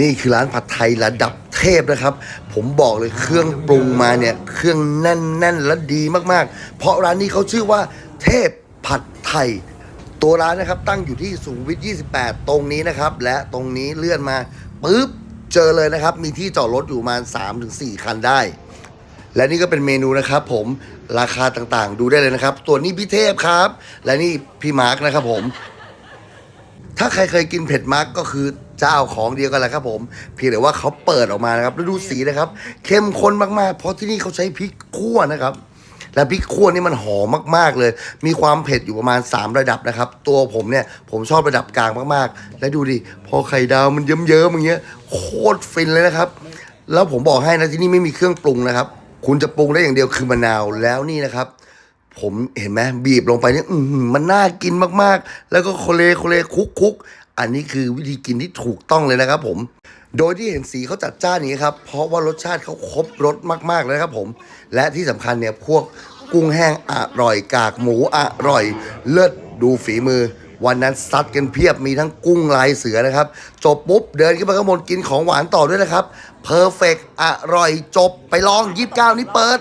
นี่คือร้านผัดไทยระดับเทพนะครับ ผมบอกเลยเครื่องปรุงมาเนี่ยเครื่องแน่นๆและดีมากๆ เพราะร้านนี้เขาชื่อว่าเทพผัดไทย ตัวร้านนะครับตั้งอยู่ที่สุขวิท 28 ตรงนี้นะครับ และตรงนี้เลื่อนมาปุ๊บเจอเลยนะครับ มีที่จอดรถอยู่ประมาณ 3-4 คันได้ และนี่ก็เป็นเมนูนะครับผมราคาต่างๆ ดูได้เลยนะครับ ตัวนี้พี่เทพครับ และนี่พี่มาร์กนะครับผม ถ้าใครเคยกินเผ็ดมาร์กก็คือ เจ้าของเดียวกันแหละครับผมเพียงแต่ว่าเขาเปิดออกมานะครับแล้วดูสีนะครับ เข้มข้นมากๆ เพราะที่นี่เขาใช้พริกขั่วนะครับ และพริกขั่วนี่มันหอมมากๆเลย มีความเผ็ดอยู่ประมาณ 3 ระดับนะครับ ตัวผมเนี่ยผมชอบระดับกลางมากๆ และดูดิพอไข่ดาวมันเยิ้มๆอย่างเงี้ยโคตรฟินเลยนะครับ แล้วผมบอกให้นะที่นี่ไม่มีเครื่องปรุงนะครับ คุณจะปรุงได้อย่างเดียวคือมะนาวแล้วนี่นะครับผมเห็นไหมบีบลงไปเนี่ยมันน่ากินมากๆ แล้วก็โคเลโคเลคุกคุก อันนี้คือวิธีกินที่ถูกต้องเลยนะครับผม โดยที่เห็นสีเขาจัดจ้านอย่างนี้ครับ เพราะว่ารสชาติเขาครบรสมากๆเลยครับผม และที่สำคัญเนี่ยพวกกุ้งแห้งอร่อย กากหมูอร่อย เลิศดูฝีมือ วันนั้นซัดกันเพียบมีทั้งกุ้งลายเสือนะครับ จบปุ๊บเดินขึ้นไปข้างบนกินของหวานต่อด้วยนะครับเพอร์เฟกอร่อยจบไปลอง 29 นี้เปิด